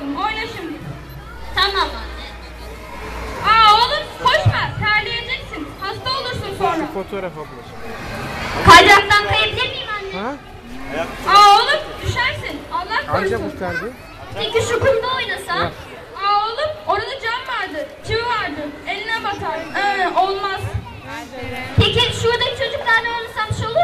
bakalım. Oyna şimdi. Tamam anne. Aa oğlum koşma. Terleyeceksin. Hasta olursun sonra. Şu fotoğraf ablacığım. Kaydıraktan kayabilir miyim anne? Ha? Aa oğlum düşersin. Allah Anca korusun. kurtardı. Peki şu kumda oynasam? Ya. Aa oğlum orada cam vardı. Çivi vardı. Eline batar. Ee, olmaz. Peki şuradaki çocuklarla oynasam şey olur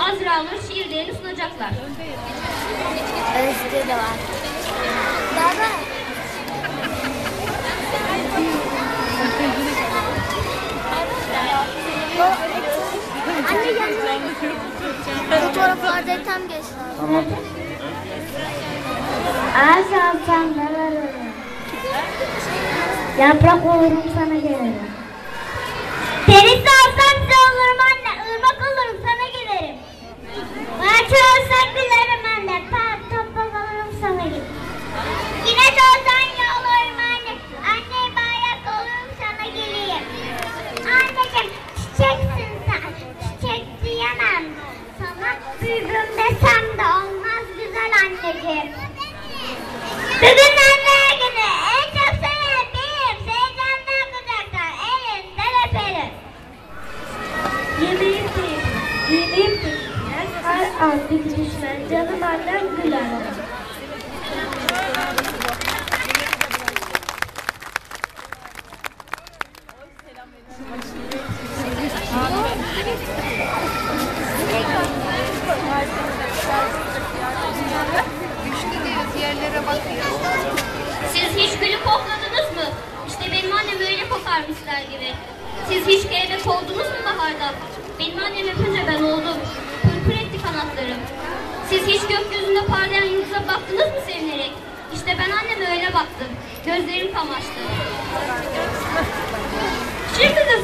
Azra Nur şiirlerini sunacaklar. Özge de var. Baba. Anne yanına. Fotoğraflarda tam geçti. Tamam. Ağaç alsam neler olur? Yaprak olurum sana gelirim. Deniz alsam size olurum motorcycle misler gibi. Siz hiç kelebek oldunuz mu baharda? Benim annem öpünce ben oldum. Pırpır etti kanatlarım. Siz hiç gökyüzünde parlayan yıldıza baktınız mı sevinerek? İşte ben anneme öyle baktım. Gözlerim kamaştı. Şimdi de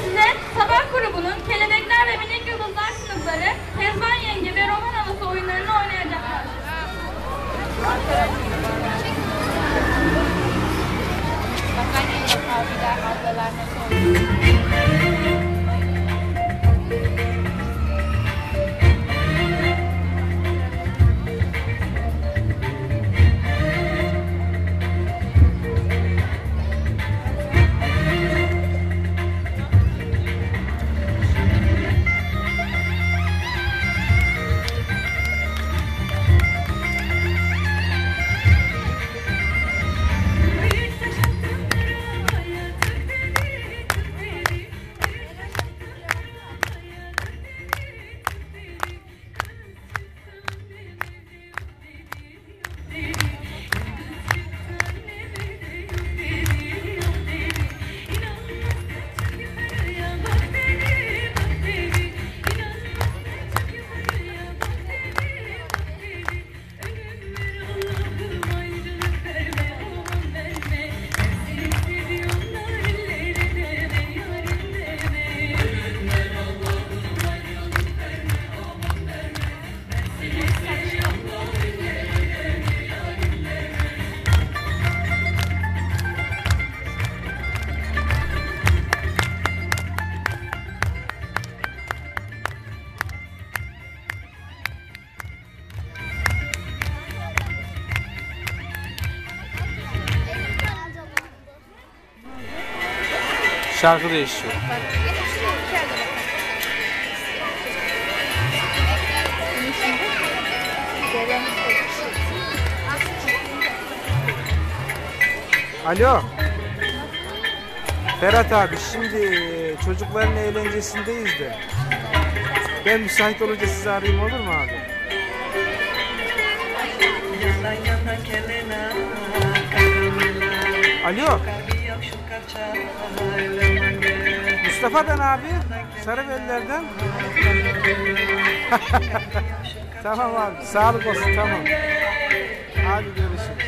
Şarkı değişiyor. Alo. Ferhat abi şimdi çocukların eğlencesindeyiz de. Ben müsait olunca sizi arayayım olur mu abi? Alo. Mustafa ben abi. Sarıbeller'den. Tamam abi. Sağlık olsun tamam. Hadi görüşürüz.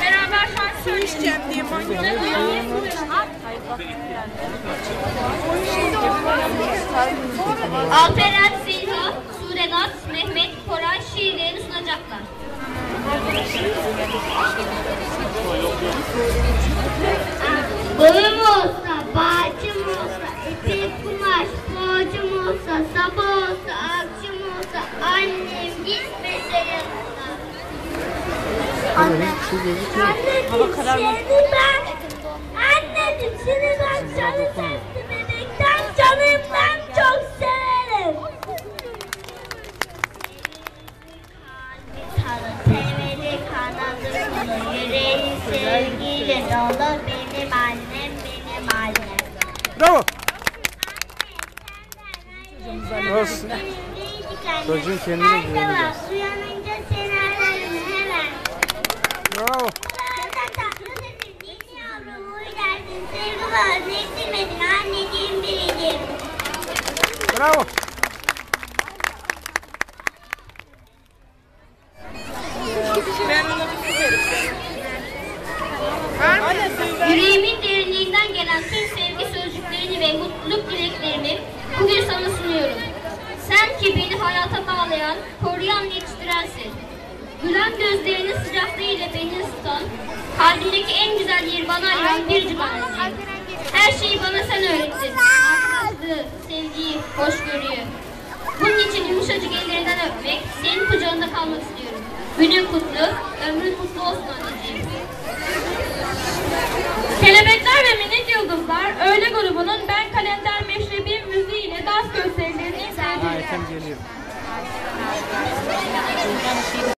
Beraber şarkı söyleyeceğim diye manyak. Alperen Silva, Surenat, Mehmet, Koray şiirlerini sunacaklar. Boyum olsa, bağcım olsa, ipek kumaş, borcum olsa, sabah olsa, akşam olsa, annem gitmese yanına. Anne, anneciğim seni ben, anneciğim seni ben canı sesli bebekten, canımdan çok severim. Kanadı kulu, yüreği sevgiyle dolu benim annem, benim annem. Bravo. Olsun. Çocuğun kendine güveni Uyanınca Bravo. Yüreğimin derinliğinden gelen tüm sevgi sözcüklerini ve mutluluk dileklerimi bugün sana sunuyorum. Sen ki beni hayata bağlayan, koruyan ve yetiştirensin. Gülen gözlerinin sıcaklığıyla beni ısıtan, kalbindeki en güzel yeri bana ayıran biricik anneciğim. Her şeyi bana sen öğrettin. Arkadaşlığı, sevgiyi, hoşgörüyü. Bunun için yumuşacık ellerinden öpmek, senin kucağında kalmak istiyorum. Günün kutlu, ömrün mutlu olsun anneciğim. Kelebekler ve minik yıldızlar öğle grubunun Ben Kalender Meşrebi müziğiyle dans gösterilerini. Ha, Ethem geliyor.